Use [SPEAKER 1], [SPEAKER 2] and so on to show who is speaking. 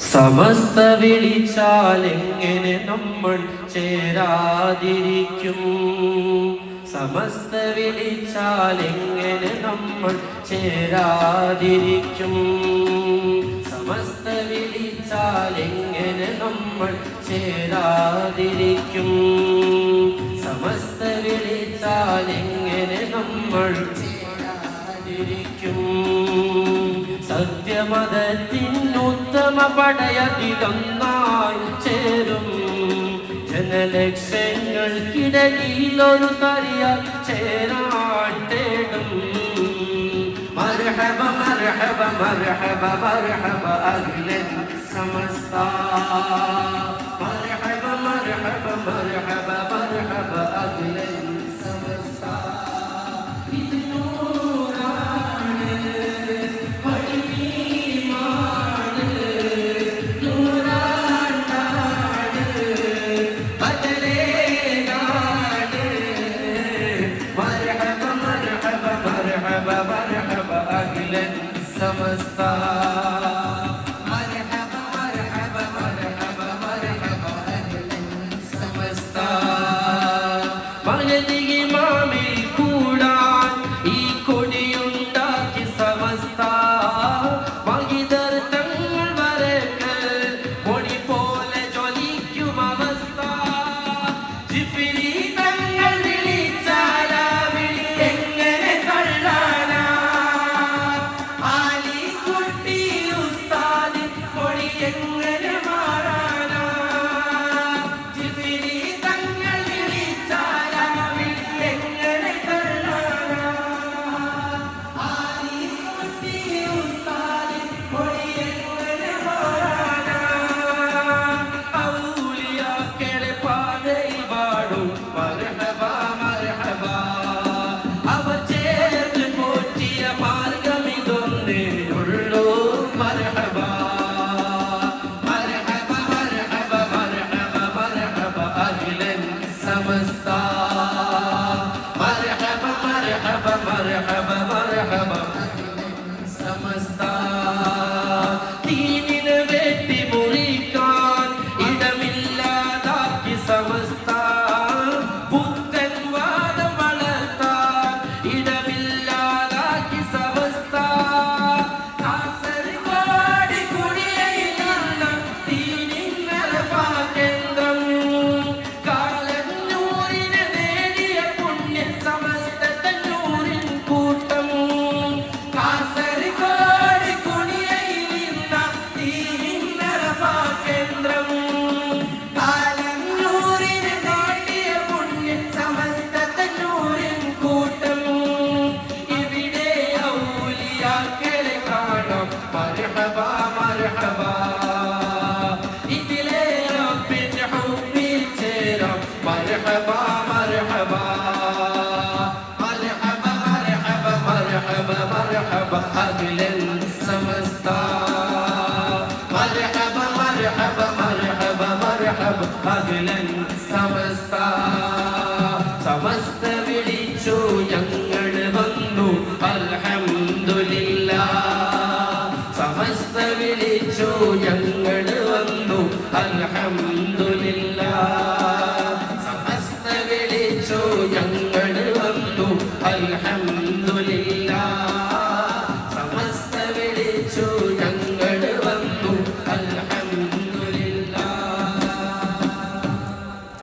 [SPEAKER 1] സമസ്ത വിളിച്ചാലെങ്ങനെ നമ്മൾ ചേരാതിരിക്കും? സമസ്ത വിളിച്ചാലെങ്ങനെ നമ്മൾ ചേരാതിരിക്കും? സമസ്ത വിളിച്ചാലെങ്ങനെ നമ്മൾ ചേരാതിരിക്കും? സമസ്ത വിളിച്ചാലെങ്ങനെ നമ്മൾ ചേരാതിരിക്കും? സത്യമതത്തിൻ ഉത്തമ പടയതിലൊന്നായി ചേരും ജനലക്ഷങ്ങൾക്കിടയിൽ ഒരു തറിയ ചേരാൻ തേടും مرحبا مرحبا مرحبا مرحبا أهلا سمستا مرحبا مرحبا مرحبا مرحبا Bhagavad Gita எங்கும் 还要还要分 സമസ്ത. സമസ്ത വിളിച്ചു ഞങ്ങൾ വന്നു. അൽഹംദുലില്ലാ. സമസ്ത വിളിച്ചു ഞങ്ങൾ